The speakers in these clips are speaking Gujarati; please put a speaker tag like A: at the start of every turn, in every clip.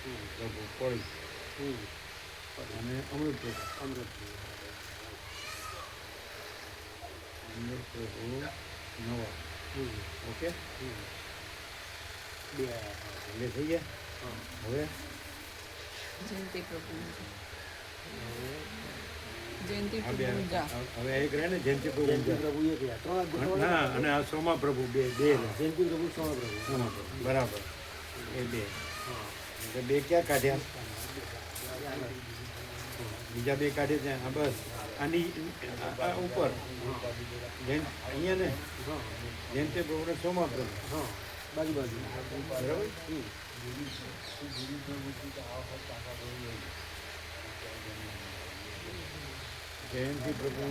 A: પ્રભુ કોઈ અને અમૃત પ્રભુ
B: અમૃત
A: અમૃત પ્રભુ નવા ઓકે
B: બે
A: એટલે થઈ ગયા હવે
C: જયંતિ પ્રભુ
A: હવે એક રહે ને જયંતિ પ્રભુ
B: પ્રભુ એક
A: ના અને આ સોમા પ્રભુ બે બે.
B: જયંતિ પ્રભુ સોમા પ્રભુ
A: સોમા પ્રભુ બરાબર એ બે એટલે બે ક્યાં કાઢ્યા? બીજા બે કાઢે છે હા, બસ. આની ઉપર. જૈન, અહીંયા ને?
B: હા
A: તે સોમા પ્રભુ
B: હા બાજુ બાજુ.
A: બરાબર. જયંતિ પ્રભુ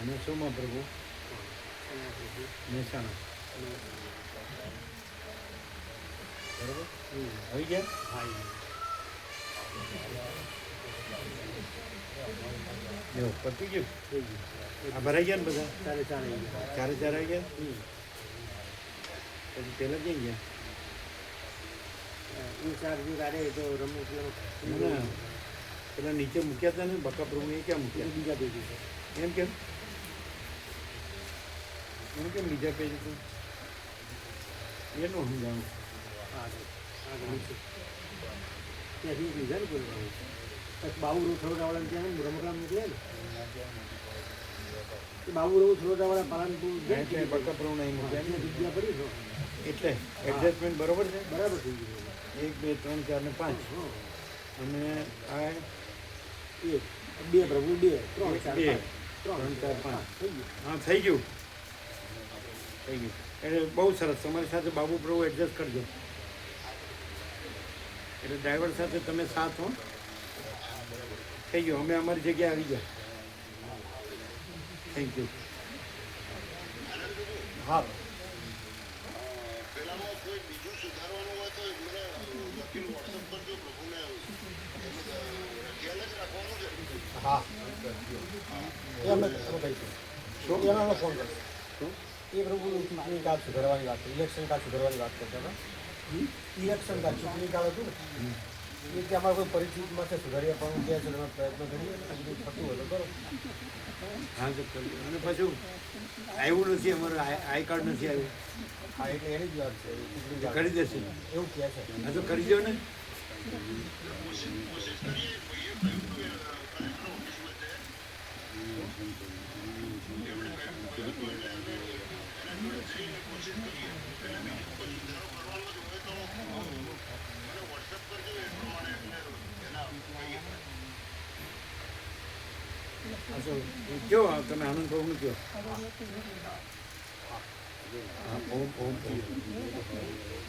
A: અને સોમા પ્રભુ. મહેસાણા બરાબર આવી ગયા
B: હા એ.
A: જો પતી ગયું. આ ગયા ને બધા
B: ચારે ચાર આવી ગયા.
A: ચારે ચાર આવી ગયા. પછી પેલા જઈ ગયા
B: હું ચાર જે કાઢે તો રમવું પેલો
A: પેલા નીચે મૂક્યા હતા ને બકા પ્રભુ એ ક્યાં મૂક્યા
B: બીજા પેજ
A: એમ કેમ એમ કેમ બીજા પેજ હતું એનું સમજાવું
B: ત્યાંથી લીધા ને પેલું પછી બાબુ રોડ થોડોડાવાળા ત્યાં રમકડા મોકલ્યા ને બાબુ રોડ થોડોડાવાળા પાલનપુર ગયા ને
A: એટલે બકા પ્રભુ નહીં ને.
B: જગ્યા પડી છે
A: એટલે એડજસ્ટમેન્ટ બરોબર છે
B: બરાબર થઈ ગયું
A: એક બે ત્રણ ચાર ને પાંચ અને આ
B: એક બે પ્રભુ બે ત્રણ ચાર. પાંચ
A: ત્રણ, ચાર, પાંચ.
B: થઈ ગયું
A: હા થઈ ગયું થઈ ગયું. એટલે બહુ સરસ. તમારી સાથે બાબુ પ્રભુ એડજસ્ટ કરજો એટલે ડ્રાઈવર સાથે તમે સાથ હો. થઈ ગયું. અમે અમારી જગ્યાએ આવી ગયા. થેન્ક યુ હા.
D: હા. એ અમે અમે કહીશું શું? એ પ્રભુ ચૂંટણી કાર્ડ સુધારવાની વાત ઇલેક્શન કાળ સુધારવાની વાત કરતા હતા. ઇલેક્શન કાળ ચૂંટણી કાળ હતું ને. એ કે અમારે કોઈ પરિસ્થિતિમાં છે સુધારી આપવાનું કહે છે તમે પ્રયત્ન કરીએ. અને જો થતું હોય તો કરો.
A: હા અને પછી આવ્યું નથી અમારું આઈ કાર્ડ નથી આવ્યું.
D: હા એટલે એની જ વાત છે. ચૂંટણી
A: કરી દેશે.
D: એવું કહે છે.
A: હા તો કરી દો ને. Thank તો કયો તમે આનંદ પ્રભુનું કયો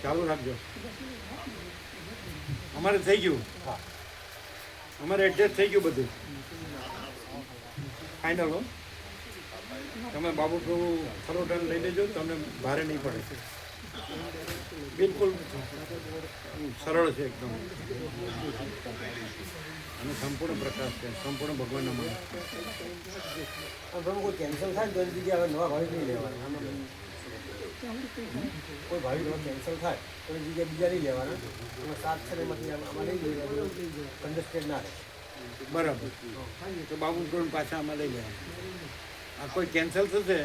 A: ચાલુ રાખજો અમારે થઈ ગયું. અમારે એડજસ્ટ થઈ ગયું બધું. ફાઇનલ હો. તમે બાબુ પ્રભુ ખરો ટર્ન લઈ લેજો તમને ભારે નહીં પડે. બિલકુલ સરળ છે એકદમ. અને સંપૂર્ણ પ્રકાશ છે સંપૂર્ણ ભગવાનના મન
D: પ્રભુ કોઈ કેન્સલ થાય તો જગ્યાએ હવે નવા ભાવિક નહીં લેવાના. કોઈ ભાવિક હવે કેન્સલ થાય તો એની જગ્યાએ બીજા નહીં લેવાના. એમાં સાત છે એમાંથી આમાં આમાં લઈ લેવા કન્જસ્ટેડ ના રહે.
A: બરાબર. તો બાબુ પાછા આમાં લઈ લેવાના. આ કોઈ કેન્સલ થશે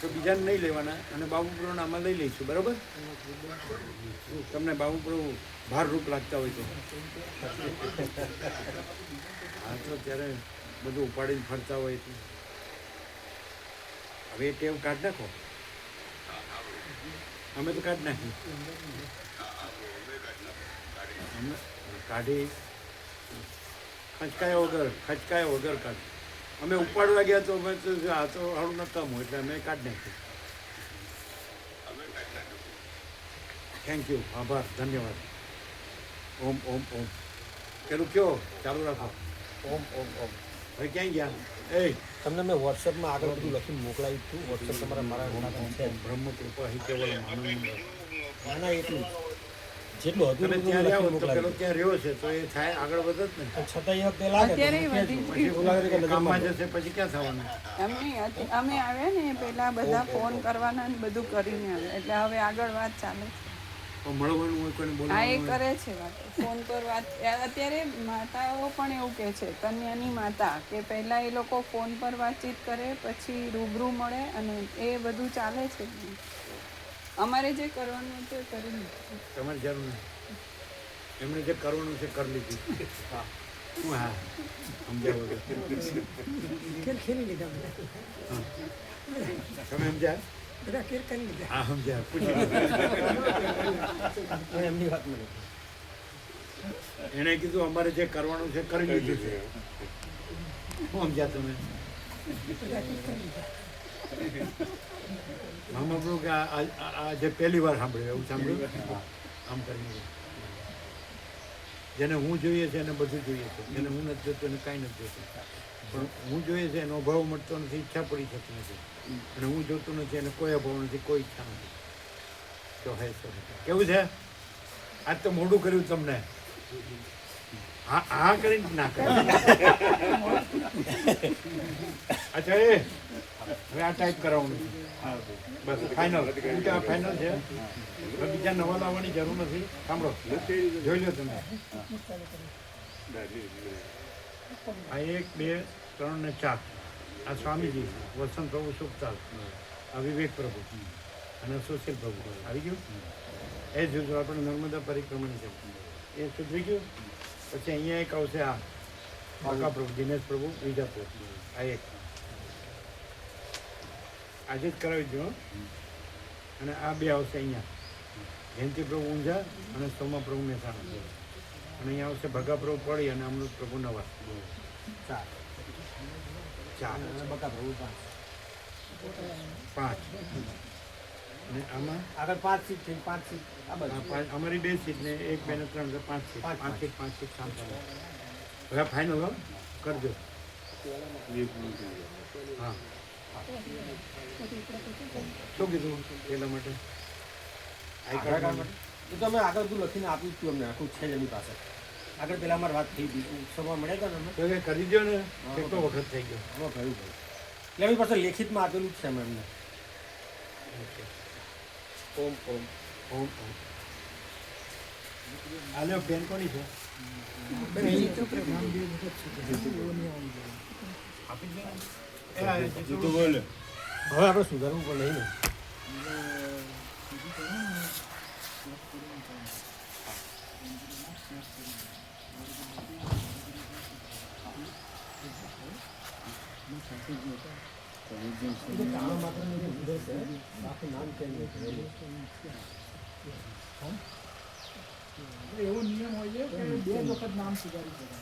A: તો બીજાને નહીં લેવાના અને બાબુપ્રભુને આમાં લઈ લઈશું, બરાબર? તમને બાબુપ્રભુ ભારરૂપ લાગતા હોય તો. હા, તો ત્યારે બધું ઉપાડીને ફરતા હોય તો. હવે ટેવ કાઢ નાખો. અમે તો કાઢ નાખી કાઢી. ખચકાયા વગર ખચકાયા વગર કાઢ અમે ઉપાડવા ગયા તો અમે તો આ તો હાડું હું એટલે અમે કાઢી નાખ્યું. થેન્ક યુ આભાર. ધન્યવાદ. ઓમ ઓમ ઓમ. પેલું કયો? ચાલુ રાખો.
D: ઓમ ઓમ ઓમ.
A: હવે ક્યાં ગયા? એ
D: તમને મેં વોટ્સએપમાં આગળ બધું લખીને મોકલાવ્યું હતું વોટ્સએપ તમારા મારા
A: બ્રહ્મ કૃપા હિ કેવલ માનવ
D: ના ના એટલું. જેટલું હતું
A: ત્યાં રહ્યા તો પેલો ત્યાં રહ્યો છે તો એ થાય આગળ વધત ને.
D: છતાં એ વખતે લાગે
A: કામમાં જશે પછી ક્યાં થવાનું?
C: અમે અત- અમે આવ્યા ને પેલા બધા ફોન કરવાના ને બધું કરીને આવે એટલે હવે આગળ વાત ચાલે હા એ કરે છે વાત. ફોન પર વાત અત્યારે માતાઓ પણ એવું કહે છે કન્યાની માતા કે પહેલા એ લોકો ફોન પર વાતચીત કરે પછી રૂબરૂ મળે અને એ બધું ચાલે છે. અમારે જે કરવાનું છે એ કરી લીધું
A: તમારે જરૂર નહીં. એમણે જે કરવાનું છે કરી લીધું. હા. હું હા સમજ્યા વગર હા. તમે સમજ્યા? હા સમજ્યા. પૂછી લો.
D: એમની વાત મને
A: એણે કીધું અમારે જે કરવાનું છે કરી લીધું છે. શું સમજ્યા તમે આ- આ- કે આજે પહેલી વાર સાંભળ્યું એવું સાંભળ્યું? આમ કરીને. જેને હું જોઈએ છે એને બધું જોઈએ છે. જેને હું નથી જોતો એને કાંઈ નથી જોતું. પણ હું જોઈએ છે એનો અભાવ મળતો નથી ઈચ્છા પડી થતી નથી. અને હું જોતો નથી એને કોઈ અભાવ નથી કોઈ ઈચ્છા નથી. તો હે સર કેવું છે? આજ તો મોડું કર્યું તમને. હા હા કરીને ના કર્યું અચ્છા, એ. હવે આ ટાઈપ કરાવવાનું બસ ફાઇનલ આ ફાઇનલ છે. બીજા નવા લાવવાની જરૂર નથી. સાંભળો. જોઈ લો તમે. આ એક, બે, ત્રણ ને ચાર. આ સ્વામીજી વસંત પ્રભુ સુખતાલ આ વિવેક પ્રભુ. અને સુશીલ પ્રભુ. આવી ગયું? એ જ આપણે નર્મદા પરિક્રમણ છે. એ સુધરી ગયું? પછી અહીંયા એક આવશે આ. બાકા પ્રભુ દિનેશ પ્રભુ વિજાપુર આ એક. આજે જ કરાવી દો. અને આ બે આવશે અહીંયા. જયંતિ પ્રભુ ઊંઝા અને સોમા પ્રભુ મહેસાણા. અને અહીંયા આવશે ભગા પ્રભુ પડી અને અમૃત પ્રભુ નવા.
D: ચાર.
A: ચાર.
D: બકા પ્રભુ પાંચ.
A: પાંચ. અને આમાં?
D: આગળ પાંચ સીટ છે પાંચ સીટ. આ
A: પાંચ. અમારી બે સીટ ને એક બે ને ત્રણ પાંચ સીટ.
D: પાંચ,
A: સીટ પાંચ સીટ સાત હવે ફાઇનલ હો? કરજો. હા. શું કીધું એટલા માટે?
D: એ તો અમે આગળ બધું લખીને આપ્યું હતું અમને આખું છે એમની પાસે. આગળ પેલા અમારે વાત થઈ હતી. ઉત્સવમાં મળ્યા હતા ને અમે
A: કરી દો ને. કેટલો વખત થઈ ગયો.
D: હવે કહ્યું ભાઈ એટલે એમની પાસે લેખિતમાં આપેલું જ છે અમે એમને.
A: ઓમ ઓમ ઓમ ઓમ. આલ્યો બેન કોની છે?
D: હવે આપણે સુધારવું પણ નહીં ને?
E: એવો નિયમ હોય છે કે બે વખત નામ સુધારી શકાય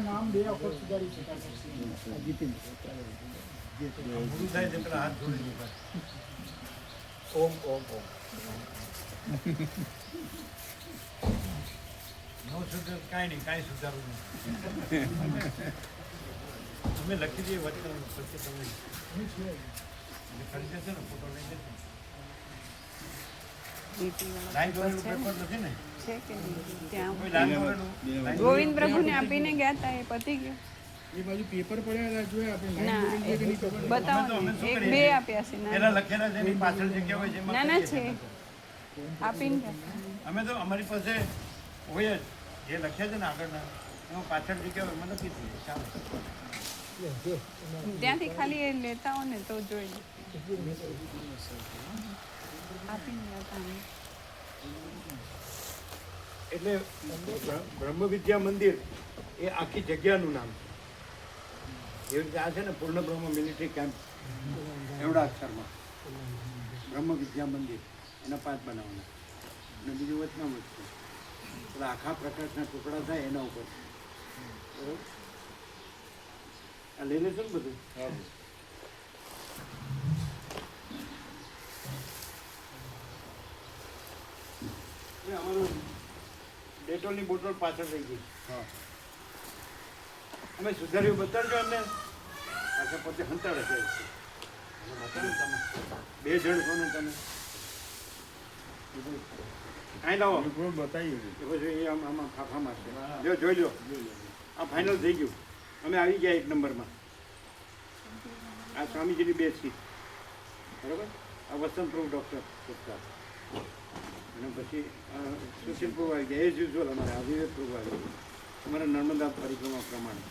E: નામ બે વખત સુધારી શકાય
A: પૂરું તે હાથ જોડી દીધા
D: ઓમ ઓમ ઓમ
A: કાંઈ નહીં કાંઈ સુધારવું નહીં. અમે લખી દઈએ વચ્ચે પછી તમે એટલે કરી ને ફોટો લઈ જશે
C: ગોવિંદ આપીને ગયા હતા એ પતી ગયો.
E: એ બાજુ પેપર પડ્યા હતા જોયા આપણે.
C: બતાવો એક બે આપ્યા છે ના
A: લખેલા છે પાછળ જગ્યા હોય છે
C: ના ના છે. આપીને
A: અમે તો અમારી પાસે હોય જ. જે લખ્યા છે ને આગળના એમાં પાછળ જગ્યા હોય એમાં લખી દઈએ. ચાલો.
C: ત્યાંથી ખાલી એ લેતા હો ને તો જોઈ આપીને.
A: એટલે બ્રહ્મ વિદ્યા મંદિર એ આખી જગ્યાનું નામ છે. જેવી રીતે આ છે ને પૂર્ણ બ્રહ્મ મિલિટરી કેમ્પ. એવડા અક્ષરમાં. બ્રહ્મ વિદ્યા મંદિર. એના પાંચ બનાવવાના. અને બીજું વચમાં વચ્ચે એટલે આખા પ્રકાશના ટુકડા થાય એના ઉપર. બરાબર? આ લઈ લેશો ને બધું? એ અમારું ડેટોલની બોટલ પાછળ રહી ગઈ. અમે સુધાર્યું બતાડજો અમને પાછા પોતે હંતાડે છે. તમે બે જણ છો ને તમે? કાંઈ લાવો.
B: બતાવી
A: એ પછી એ આમ આમાં ફાફા છે. જો જોઈ લો. આ ફાઇનલ થઈ ગયું. અમે આવી ગયા એક નંબરમાં. આ સ્વામીજીની બે સીટ બરાબર? આ વસંતપ્રભુ ડૉક્ટર પુસ્તક અને પછી આ સુશીલ પ્રભુ આવી ગયા. એઝ યુઝ્યુઅલ અમારે આ પ્રભુ આવી ગયા. અમારા નર્મદા પરિક્રમા પ્રમાણે.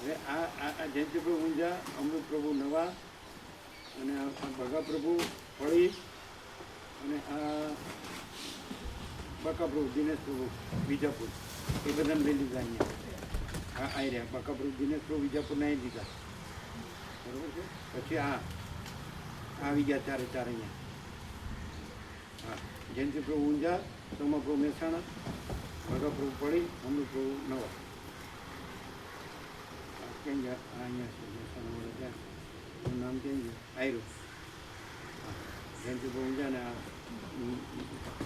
A: હવે આ આ જયંતિપ્રભુ જયંતિ પ્રભુ ઊંઝા અમૃત પ્રભુ નવા અને ભગા પ્રભુ ફળી અને આ બકાપ્રભુ દિનેશ વિજાપુર. એ બધાને લઈ લીધા અહીંયા. હા આવી રહ્યા બકાપ્રભુ દિનેશ પ્રભુ વિજાપુરને આવી દીધા બરાબર છે? પછી આ, આવી ગયા ચારે ચાર અહીંયા. હા જયંતિ પ્રભુ ઊંઝા, સોમાપ્રભુ મહેસાણા ભગા પ્રભુ પડી અમૃત પ્રભુ નવા કેમ ગયા અહીંયા છે? મહેસાણા નામ કેમ ગયું આયરું. હા જયંતિ પ્રભુ ઊંઝા આ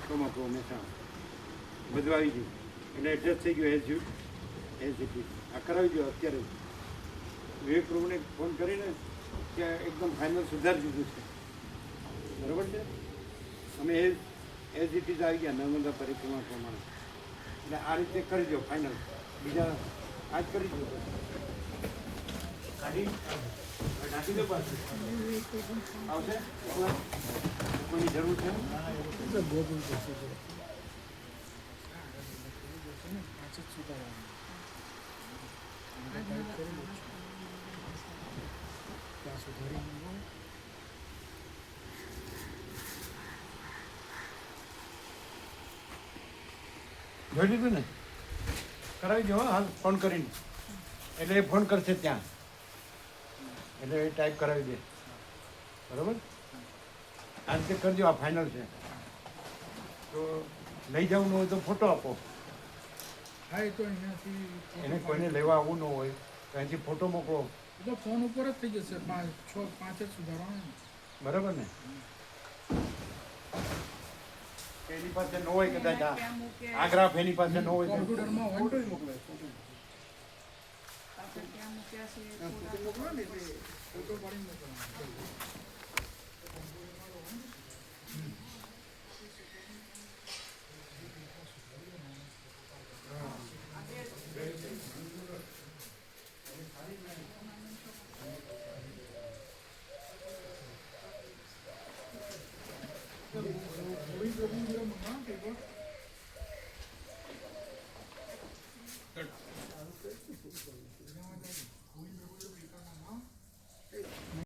A: સોમા પ્રભુ મહેસાણા બધું આવી ગયું. એટલે એડજસ્ટ થઈ ગયું as you as it is આ કરાવી ગયો અત્યારે. વિવેક પ્રભુને ફોન કરીને કે એકદમ ફાઇનલ સુધારી દીધું છે. બરાબર છે? અમે એઝ એઝ ઇટ ઇઝ આવી ગયા નર્મદા પરિક્રમા પ્રમાણે. એટલે આ રીતે કરી દો ફાઇનલ બીજા આજ કરી દો કાઢી નાખી જરૂર છે? જોઈ લીધું ને? કરાવી દો હાલ ફોન કરીને. એટલે એ ફોન કરશે ત્યાં. એટલે એ ટાઈપ કરાવી દે. બરાબર? આ રીતે કરજો આ ફાઇનલ છે. તો લઈ જવાનું હોય તો ફોટો આપો.
E: હા એ તો અહીંયાથી
A: એને કોઈને લેવા આવવું ન હોય તો અહીંથી ફોટો મોકલો.
E: એ તો ફોન ઉપર જ થઈ જશે પાંચ છ પાંચ જ સુધારવાનું
A: બરાબર ને? એની પાસે ન હોય કદાચ આ ફેની ગ્રાફ એની પાસે ન હોય
E: કમ્પ્યુટરમાં હોય તો મોકલે
C: મૂક્યા છે
E: ફોટો પાડીને મોકલવાનો